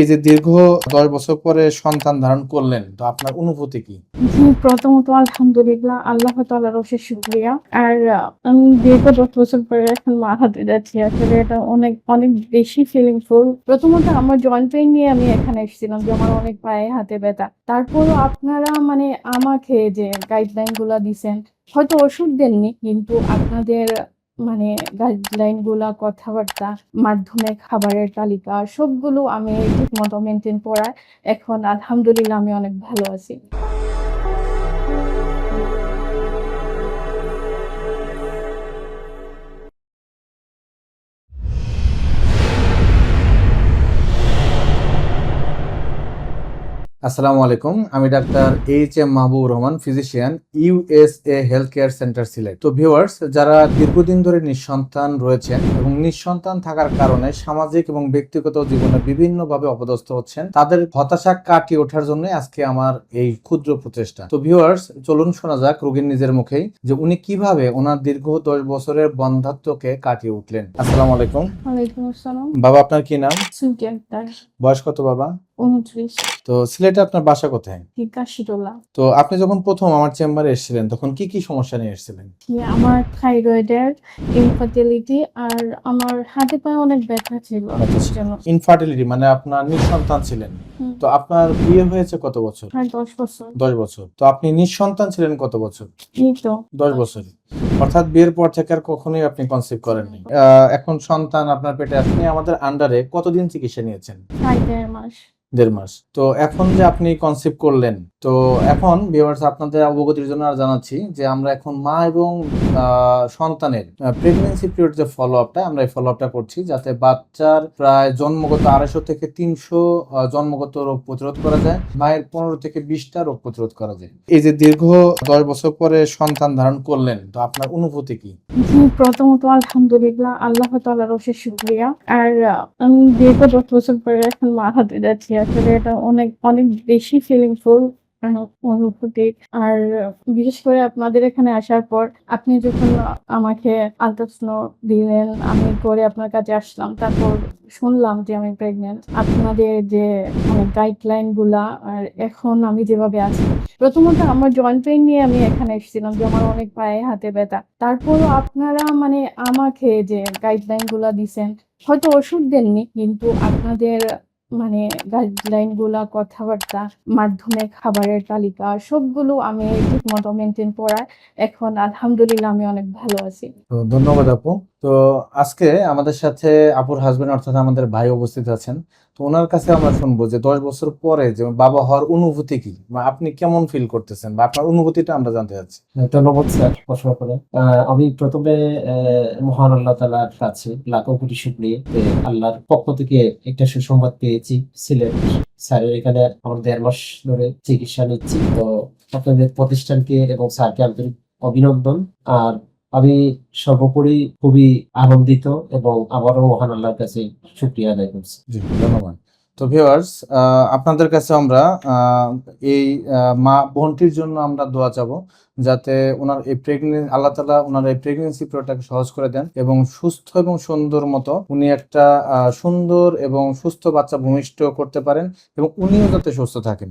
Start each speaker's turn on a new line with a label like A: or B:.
A: এই যে দীর্ঘ দশ বছর পরে সন্তান ধারণ করলেন, তো আপনার অনুভূতি কি?
B: প্রথমত আলহামদুলিল্লাহ, আল্লাহ তাআলার অশেষ শুকরিয়া। আর আমি দীর্ঘ দশ বছর পরে এখন মা হাতে যাচ্ছি। আসলে এটা অনেক অনেক বেশি ফিলিংফুল প্রথমত আমার জয়েন্ট পেইন নিয়ে আমি এখানে এসেছিলাম যে আমার অনেক পায়ে হাতে ব্যথা। তারপরও আপনারা মানে আমাকে যে গাইডলাইনগুলা দিছেন, হয়তো ওষুধ দেননি, কিন্তু আপনাদের মানে গাইডলাইনগুলা, কথাবার্তা, মাধ্যমে খাবারের তালিকা, সবগুলো আমি ঠিক মতো মেনটেন করার এখন আলহামদুলিল্লাহ আমি অনেক ভালো আছি।
A: আসসালামু আলাইকুম আমি doctor H M Mahbub Rahman physician USA health care centre Sylhet. তো ভিউয়ার্স যারা দীর্ঘদিন ধরে নিঃসন্তান রয়েছেন এবং নিঃসন্তান থাকার কারণে সামাজিক এবং ব্যক্তিগত জীবনে বিভিন্নভাবে অপদস্থ হচ্ছেন তাদের হতাশা কাটিয়ে ওঠার জন্য আজকে আমার এই ক্ষুদ্র প্রচেষ্টা। তো ভিউয়ার্স চলুন শোনা যাক রোগীর নিজের মুখেই যে উনি কীভাবে ওনার দীর্ঘ দশ বছরের বন্ধাত্বকে কাটিয়ে উঠলেন। আসসালামু আলাইকুম। বাবা আপনার কি নাম? বয়স কত বাবা?
B: উনত্রিশ।
A: তো সিলেটে আপনার বাসা কোথায়?
B: কাশিটোলা
A: তো আপনি যখন প্রথম আমার চেম্বারে এসেছিলেন তখন কি কি সমস্যা নিয়ে এসেছিলেন?
B: কি আমার থাইরয়েডের ইনফার্টিলিটি আর আমার হাতে পায়ে অনেক ব্যথা ছিল।
A: আচ্ছা। ইনফার্টিলিটি মানে আপনার নিঃসন্তান ছিলেন। তো আপনার বিয়ে হয়েছে কত বছর?
B: দশ বছর।
A: দশ বছর। তো আপনি নিঃসন্তান ছিলেন কত বছর?
B: এই তো।
A: দশ বছর। অর্থাৎ বিয়ের পর থেকে আর কখনোই আপনি কনসিভ করেননি। এখন সন্তান আপনার পেটে আপনি আমাদের আন্ডারে কতদিন চিকিৎসা নিয়েছেন?
B: প্রায় দেড় মাস।
A: দেড় মাস। তো এখন যে আপনি কনসিভ করলেন তো এখন ভিউয়ার্স আপনাদের অবগতির জন্য আর জানাচ্ছি যে আমরা এখন মা এবং সন্তানের প্রেগনেন্সি পিরিয়ড যে ফলো আপটা আমরা এই ফলো আপটা করছি যাতে বাচ্চার প্রায় জন্মগত আড়াইশো থেকে তিনশো জন্মগত রোগ প্রতিরোধ করা যায়। মায়ের পনেরো থেকে বিশটা রোগ প্রতিরোধ করা যায়। এই যে দীর্ঘ দশ বছর পরে সন্তান ধারণ করলেন, তো আপনার অনুভূতি কি?
B: প্রথমত আলহামদুলিল্লাহ, আল্লাহ তাআলার অশেষ শুকরিয়া। আর আমি দীর্ঘ দশ বছর পরে এখন মা হাতে যাচ্ছি। আসলে এটা অনেক অনেক বেশি ফিলিংফুল অনুভূতি। আর বিশেষ করে আপনাদের এখানে আসার পর আপনি যখন আমাকে আলট্রাসাউন্ড দিলেন, আমি করে আপনার কাছে আসলাম, তারপর শুনলাম যে আমি প্রেগনেন্ট আপনাদের যে মানে গাইডলাইনগুলা আর এখন আমি যেভাবে আছি। প্রথমত আমার জয়েন্ট পেইন নিয়ে আমি এখানে এসেছিলাম যে আমার অনেক পায়ে হাতে ব্যথা। তারপরও আপনারা মানে আমাকে যে গাইডলাইনগুলা দিছেন, হয়তো ওষুধ দেননি, কিন্তু আপনাদের মানে গাইডলাইনগুলা কথাবার্তা, মাধ্যমে খাবারের তালিকা, সবগুলো আমি ঠিক মতো মেনটেন করার এখন আলহামদুলিল্লাহ আমি অনেক ভালো আছি।
A: ধন্যবাদ আপু। তো আজকে আমাদের সাথে আপুর হাজবেন্ড অর্থাৎ আমাদের ভাই উপস্থিত আছেন। তো ওনার কাছে আমরা শুনব যে দশ বছর পরে যে বাবা হওয়ার অনুভূতি কি? আপনি কেমন ফিল করতেছেন? বা আপনার অনুভূতিটা আমরা জানতে চাচ্ছি।
C: হ্যাঁ, ধন্যবাদ স্যার প্রশ্ন করে। আমি প্রথমে মহান আল্লাহ তালার কাছে লাখো কোটি শুক্রিয়া যে আল্লাহর পক্ষ থেকে একটা সুসংবাদ পেয়েছি। সিলেট স্যারের এখানে আমার দেড় মাস ধরে চিকিৎসা নিচ্ছি। তো আপনাদের প্রতিষ্ঠানকে এবং স্যারকে আন্তরিক অভিনন্দন। আর আমি সর্বোপরি খুবই আনন্দিত এবং আবারও মহান আল্লাহর কাছে শুক্রিয়া আদায় করছি।
A: ধন্যবাদ। তো ভিউয়ার্স আপনাদের কাছে আমরা এই মা বোনটির জন্য আমরা দোয়া চাবো যাতে ওনার এই প্রেগনেন্সি আল্লাহ তালা ওনার এই প্রেগনেন্সি পিরিয়ডটাকে সহজ করে দেন এবং সুস্থ এবং সুন্দর মতো উনি একটা সুন্দর এবং সুস্থ বাচ্চা ভূমিষ্ঠ করতে পারেন এবং উনিও যাতে সুস্থ থাকেন।